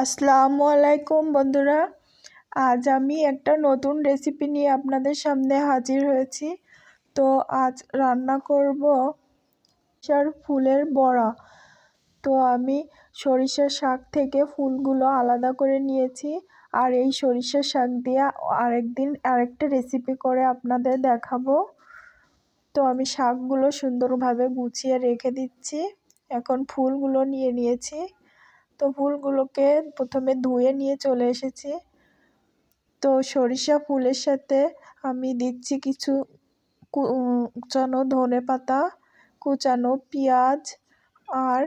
আসসালামু আলাইকুম বন্ধুরা। আজ আমি একটা নতুন রেসিপি নিয়ে আপনাদের সামনে হাজির হয়েছি। তো আজ রান্না করব সরিষার ফুলের বড়া। তো আমি সরিষার শাক থেকে ফুলগুলো আলাদা করে নিয়েছি। আর এই সরিষার শাক দিয়ে আরেকদিন আরেকটা রেসিপি করে আপনাদের দেখাবো। তো আমি শাকগুলো সুন্দরভাবে গুছিয়ে রেখে দিচ্ছি। এখন ফুলগুলো নিয়ে নিয়েছি। তো ফুলগুলোকে প্রথমে ধুয়ে নিয়ে চলে এসেছি। তো সরিষা ফুলের সাথে আমি দিচ্ছি কিছু কুচানো ধনে পাতা, কুচানো পেঁয়াজ আর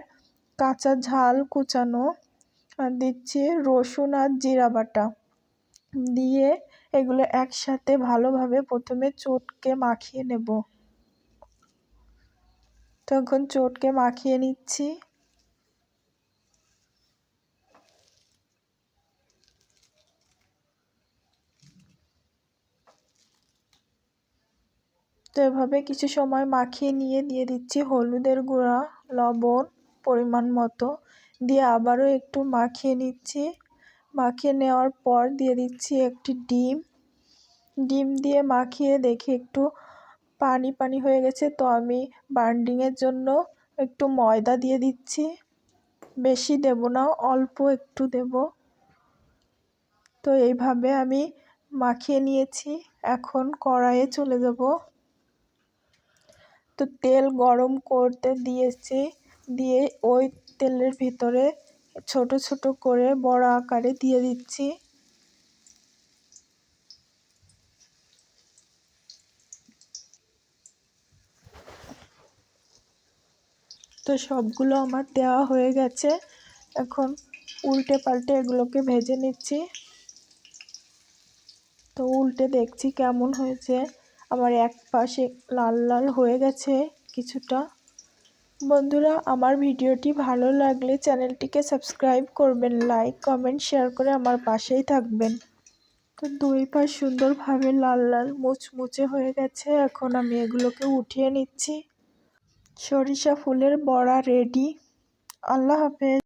কাঁচা ঝাল কুচানো। আর দিচ্ছি রসুন আর জিরা বাটা। দিয়ে এগুলো একসাথে ভালোভাবে প্রথমে চটকে মাখিয়ে নেব। তখন চটকে মাখিয়ে নিচ্ছি। তো এভাবে কিছু সময় মাখিয়ে নিয়ে দিয়ে দিচ্ছি হলুদের গুঁড়া, লবণ পরিমাণ মতো। দিয়ে আবারও একটু মাখিয়ে নিচ্ছি। মাখিয়ে নেওয়ার পর দিয়ে দিচ্ছি একটি ডিম। ডিম দিয়ে মাখিয়ে দেখি একটু পানি পানি হয়ে গেছে, তো আমি বান্ডিংয়ের জন্য একটু ময়দা দিয়ে দিচ্ছি। বেশি দেব না, অল্প একটু দেব। তো এইভাবে আমি মাখিয়ে নিয়েছি। এখন কড়াইয়ে চলে যাব। তো তেল গরম করতে দিয়েছি, দিয়ে ওই তেলের ভিতরে ছোট ছোট করে বড় আকারে দিয়ে দিচ্ছি। তো সবগুলো আমার দেওয়া হয়ে গেছে। এখন উল্টে পাল্টে এগুলোকে ভেজে নিচ্ছি। তো উল্টে দেখছি কেমন হয়েছে। আমার এক পাশে লাল লাল হয়ে গেছে কিছুটা। বন্ধুরা, আমার ভিডিওটি ভালো লাগলে চ্যানেলটিকে সাবস্ক্রাইব করবেন, লাইক, কমেন্ট, শেয়ার করে আমার পাশেই থাকবেন। তো দুই পাশ সুন্দরভাবে লাল লাল মুচমুচে হয়ে গেছে, এখন আমি এগুলোকে উঠিয়ে নিচ্ছি। সরিষা ফুলের বড়া রেডি। আল্লাহ হাফেজ।